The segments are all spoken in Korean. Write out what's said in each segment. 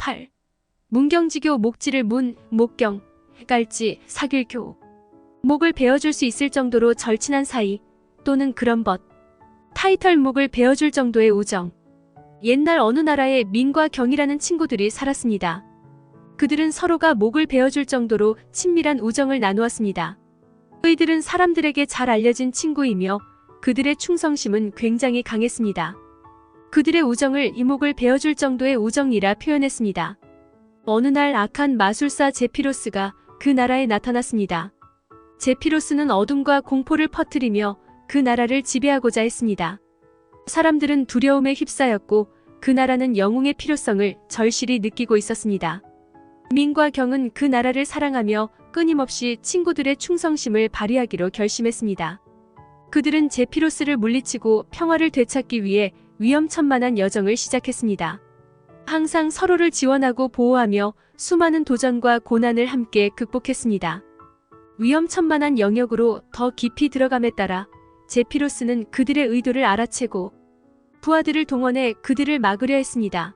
8. 문경지교 목지를 문, 목경, 깔지, 사길교. 목을 베어줄 수 있을 정도로 절친한 사이 또는 그런 벗. 타이틀 목을 베어줄 정도의 우정. 옛날 어느 나라에 민과 경이라는 친구들이 살았습니다. 그들은 서로가 목을 베어줄 정도로 친밀한 우정을 나누었습니다. 그이들은 사람들에게 잘 알려진 친구이며 그들의 충성심은 굉장히 강했습니다. 그들의 우정을 이목을 베어줄 정도의 우정이라 표현했습니다. 어느 날 악한 마술사 제피로스가 그 나라에 나타났습니다. 제피로스는 어둠과 공포를 퍼뜨리며 그 나라를 지배하고자 했습니다. 사람들은 두려움에 휩싸였고 그 나라는 영웅의 필요성을 절실히 느끼고 있었습니다. 민과 경은 그 나라를 사랑하며 끊임없이 친구들의 충성심을 발휘하기로 결심했습니다. 그들은 제피로스를 물리치고 평화를 되찾기 위해 위험천만한 여정을 시작했습니다. 항상 서로를 지원하고 보호하며 수많은 도전과 고난을 함께 극복했습니다. 위험천만한 영역으로 더 깊이 들어감에 따라 제피로스는 그들의 의도를 알아채고 부하들을 동원해 그들을 막으려 했습니다.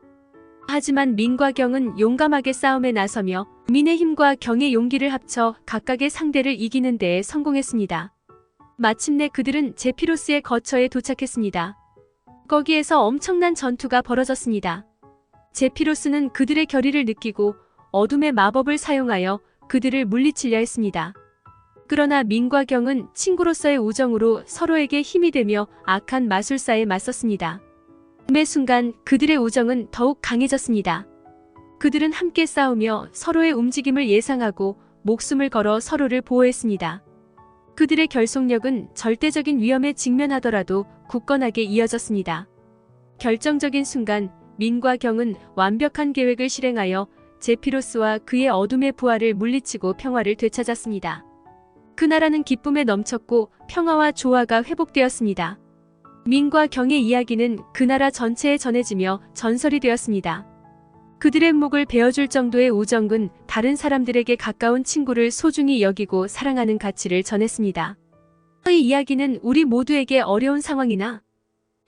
하지만 민과 경은 용감하게 싸움에 나서며 민의 힘과 경의 용기를 합쳐 각각의 상대를 이기는 데에 성공했습니다. 마침내 그들은 제피로스의 거처에 도착했습니다. 거기에서 엄청난 전투가 벌어졌습니다. 제피로스는 그들의 결의를 느끼고 어둠의 마법을 사용하여 그들을 물리치려 했습니다. 그러나 민과 경은 친구로서의 우정으로 서로에게 힘이 되며 악한 마술사에 맞섰습니다. 매 순간 그들의 우정은 더욱 강해졌습니다. 그들은 함께 싸우며 서로의 움직임을 예상하고 목숨을 걸어 서로를 보호했습니다. 그들의 결속력은 절대적인 위험에 직면하더라도 굳건하게 이어졌습니다. 결정적인 순간 민과 경은 완벽한 계획을 실행하여 제피로스와 그의 어둠의 부하를 물리치고 평화를 되찾았습니다. 그 나라는 기쁨에 넘쳤고 평화와 조화가 회복되었습니다. 민과 경의 이야기는 그 나라 전체에 전해지며 전설이 되었습니다. 그들의 목을 베어줄 정도의 우정은 다른 사람들에게 가까운 친구를 소중히 여기고 사랑하는 가치를 전했습니다. 이 이야기는 우리 모두에게 어려운 상황이나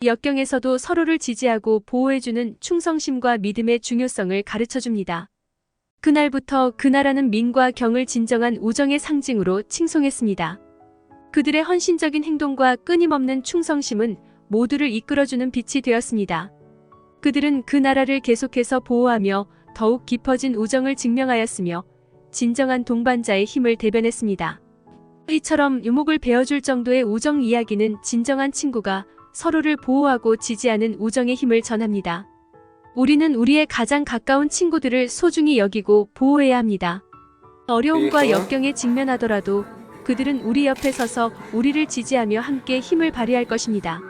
역경에서도 서로를 지지하고 보호해주는 충성심과 믿음의 중요성을 가르쳐 줍니다. 그날부터 그 나라는 민과 경을 진정한 우정의 상징으로 칭송했습니다. 그들의 헌신적인 행동과 끊임없는 충성심은 모두를 이끌어주는 빛이 되었습니다. 그들은 그 나라를 계속해서 보호하며 더욱 깊어진 우정을 증명하였으며 진정한 동반자의 힘을 대변했습니다. 이처럼 유목을 베어줄 정도의 우정 이야기는 진정한 친구가 서로를 보호하고 지지하는 우정의 힘을 전합니다. 우리는 우리의 가장 가까운 친구들을 소중히 여기고 보호해야 합니다. 어려움과 역경에 직면하더라도 그들은 우리 옆에 서서 우리를 지지하며 함께 힘을 발휘할 것입니다.